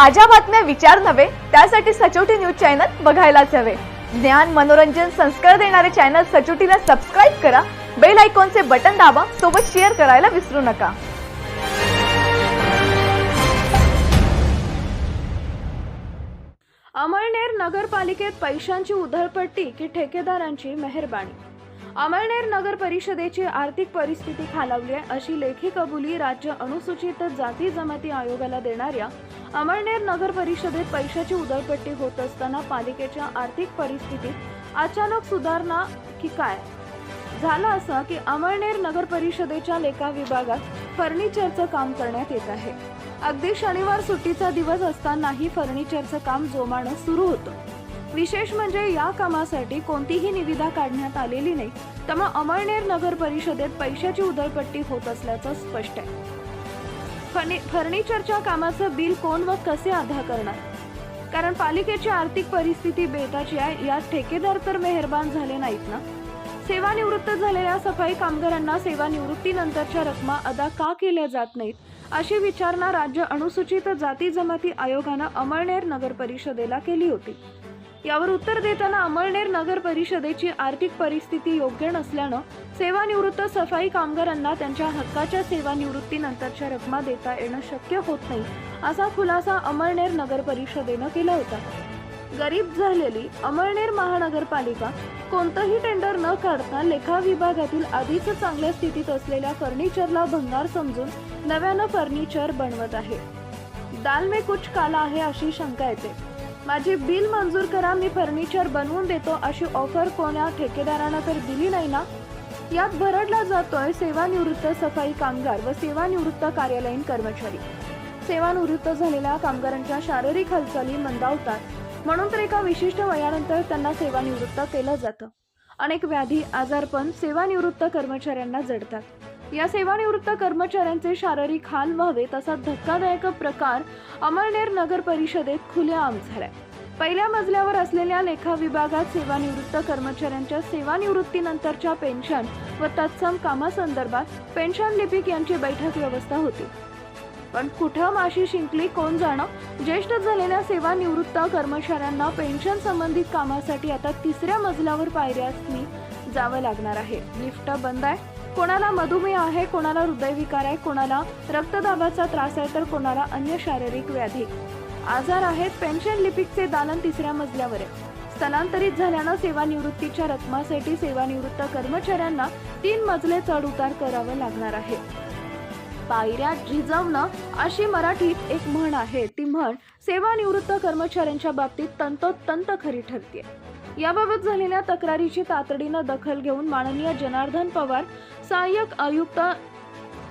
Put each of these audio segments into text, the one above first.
ताज्या बातम्या विचार नव्हे त्यासाठी सचोटी न्यूज चॅनल बघायलाच हवे. ज्ञान मनोरंजन संस्कार देणारे चॅनल सचोटीला सबस्क्राईब करा बेल आयकॉनचे बटन दाबा सोबत शेअर करायला विसरू नका. अमळनेर नगरपालिकेत पैशांची उधळपट्टी की ठेकेदारांची मेहरबानी? अमळनेर नगर परिषदेची आर्थिक परिस्थिती खालावली आहे. अशी लेखी कबुली राज्य अनुसूचित जाती जमाती आयोगाला देणाऱ्या अमळनेर नगर परिषदेत पैशाची उधळपट्टी होत असताना पालिकेच्या आर्थिक परिस्थितीत अचानक सुधारणा की काय? झालं असं की अमळनेर नगर परिषदेच्या लेखा विभागात फर्निचरचं काम करण्यात येत आहे. अगदी शनिवार सुट्टीचा दिवस असतानाही फर्निचरचं काम जोमानं सुरू होतं. विशेष म्हणजे या कामासाठी कोणतीही निविदा काढण्यात आलेली नाही. त्यामुळे अमळनेर नगर परिषदेत पैशाची उधळपट्टी होत असल्याचं स्पष्ट आहे. फर्निचरच्या कामाचं बिल कोण व कसे अदा करणार? कारण पालिकेची आर्थिक परिस्थिती बेताची आहे यात ठेकेदार तर मेहरबान झाले नाहीत ना? सेवानिवृत्त झालेल्या सफाई कामगारांना सेवानिवृत्तीनंतरच्या रकमा अदा का केल्या जात नाहीत? अशी विचारणा राज्य अनुसूचित जाती जमाती आयोगानं अमळनेर नगर परिषदेला केली होती. यावर उत्तर देताना अमळनेर नगर परिषदेची आर्थिक परिस्थिती योग्य नसल्यानं सेवानिवृत्त सफाई कामगारांना त्यांच्या हक्काच्या सेवानिवृत्तीनंतरच्या रकमा देता येणं शक्य होत नाही असा खुलासा अमळनेर नगर परिषदेनं केला होता. गरीब झालेली अमळनेर महानगरपालिका कोणतंही टेंडर न काढता लेखा विभागातील आधीच चांगल्या स्थितीत असलेल्या फर्निचरला भंगार समजून नव्यानं फर्निचर बनवत आहे. दाल में कुछ काला आहे अशी शंका येते. माझे बिल मंजूर करा मी फर्निचर बनवून देतो अशी ऑफर कोण्या ठेकेदारानं तर दिली नाही ना? यात भरडला जातोय सेवानिवृत्त सफाई कामगार व सेवानिवृत्त कार्यालयीन कर्मचारी. सेवानिवृत्त झालेल्या कामगारांच्या शारीरिक हालचाली मंदावतात. म्हणून तर एका विशिष्ट वयानंतर त्यांना सेवानिवृत्त केलं जातं. अनेक व्याधी आजारपण सेवानिवृत्त कर्मचाऱ्यांना जडतात. या सेवानिवृत्त कर्मचाऱ्यांचे शारीरिक हाल व्हावे तसा धक्कादायक प्रकार अमळनेर नगर परिषदेत खुलेआम झालाय. पहिल्या मजल्यावर असलेल्या लेखा विभागात सेवानिवृत्त कर्मचाऱ्यांच्या सेवानिवृत्तीनंतरच्या पेन्शन व तत्सम कामासंदर्भात पेन्शन लिपिक यांची बैठक व्यवस्था होती. पण कुठं माशी शिंकली कोण जाणं? ज्येष्ठ झालेल्या सेवानिवृत्त कर्मचाऱ्यांना पेन्शन संबंधित कामासाठी आता तिसऱ्या मजल्यावर पायऱ्यासनी जावं लागणार आहे. लिफ्ट बंद आहे. कोणाला मधुमेह आहे कोणाला हृदयविकार आहे कोणाला रक्तदाबाचा त्रास आहे तर कोणाला अन्य शारीरिक व्याधी. आजार आहेत पेन्शन लिपिकचे दालन तिसऱ्या मजल्यावर आहे. स्थलांतरित झाल्यानं सेवानिवृत्तीच्या रकमासाठी सेवानिवृत्त कर्मचाऱ्यांना तीन मजले चढ उतार करावं लागणार आहे. पायऱ्या झिजवणं अशी मराठीत एक म्हण आहे. ती म्हण सेवानिवृत्त कर्मचाऱ्यांच्या बाबतीत तंतोतंत खरी ठरते याबाबत झालेल्या तक्रारीची तातडीनं दखल घेऊन माननीय जनार्दन पवार सहाय्यक आयुक्त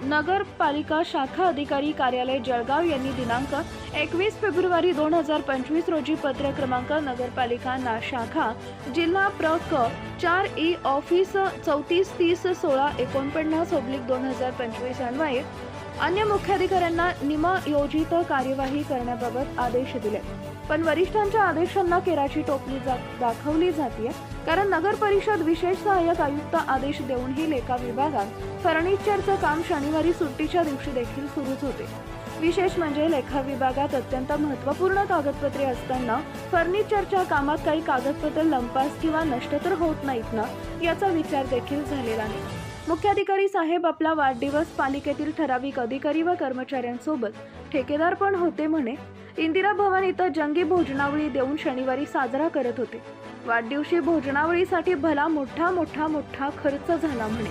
नगरपालिका शाखा अधिकारी कार्यालय जळगाव यांनी दिनांक एकवीस फेब्रुवारी दोन हजार पंचवीस रोजी पत्र क्रमांक नगरपालिका ना शाखा जिल्हा प्र क चार ई ऑफिस चौतीस तीस सोळा एकोणपन्नास ओब्लिक दोन हजार पंचवीस अन्वये अन्य मुख्याधिकाऱ्यांना निमयोजित कार्यवाही करण्याबाबत आदेश दिले. पण वरिष्ठांच्या आदेशांना केराची टोपली जा दाखवली जाते कारण नगर परिषद विशेष सहाय्यक आयुक्त आदेश देऊनही लेखा विभागात फर्निचरचं काम शनिवारी सुट्टीच्या दिवशी देखील सुरूच होते. विशेष म्हणजे लेखा विभागात अत्यंत महत्त्वपूर्ण कागदपत्रे असताना फर्निचरच्या कामात काही कागदपत्रे लंपास किंवा नष्ट तर होत नाहीत ना याचा विचार देखील झालेला नाही. मुख्याधिकारी साहेब आपला वाढदिवस पालिकेतील ठराविक अधिकारी व कर्मचाऱ्यांसोबत ठेकेदार पण होते म्हणे. इंदिरा भवन इथं जंगी भोजनावळी देऊन शनिवारी साजरा करत होते. वाढदिवशी भोजनावळीसाठी भला मोठा मोठा मोठा खर्च झाला म्हणे.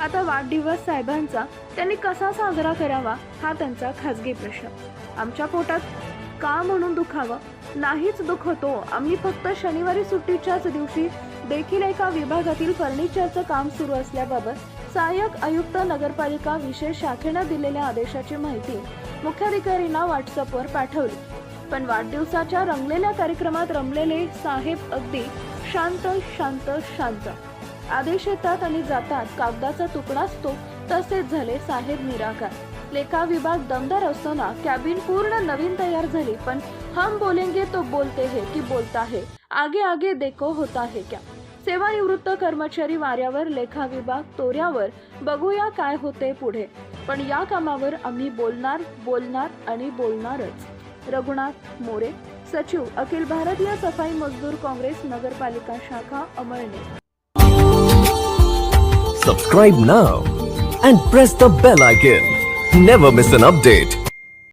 आता वाढदिवस साहेबांचा त्यांनी कसा साजरा करावा हा त्यांचा खासगी प्रश्न. आमच्या पोटात का म्हणून दुखावं? नाहीच दुखतो आम्ही फक्त शनिवारी सुट्टीच्याच दिवशी देखील एका विभागातील फर्निचरचं काम सुरू असल्याबाबत सहाय्यक आयुक्त नगरपालिका विशेष शाखेनं दिलेल्या आदेशाची माहिती मुख्याधिकारींना व्हॉट्सअपवर पाठवली. पण वाढदिवसाच्या रंगलेल्या कार्यक्रमात रमलेले साहेब अगदी शांत शांत शांत. आदेश येतात आणि जातात. कागदाचा तुकडा असतो. तसेच झाले साहेब निराकार. लेखा विभाग दमदार असताना कॅबिन पूर्ण नवीन तयार झाली. पण हम बोलेंगे तो बोलते है की बोलता है. आगे आगे देखो होता है क्या? सेवानिवृत्त कर्मचारी वाऱ्यावर लेखा विभाग तोऱ्यावर. बघूया काय होते पुढे. पण या कामावर आम्ही बोलणार बोलणार आणि बोलणारच. रघुनाथ मोरे सचिव अखिल भारतीय सफाई मजदूर काँग्रेस नगरपालिका शाखा अमळणे subscribe now and press the bell icon never miss an update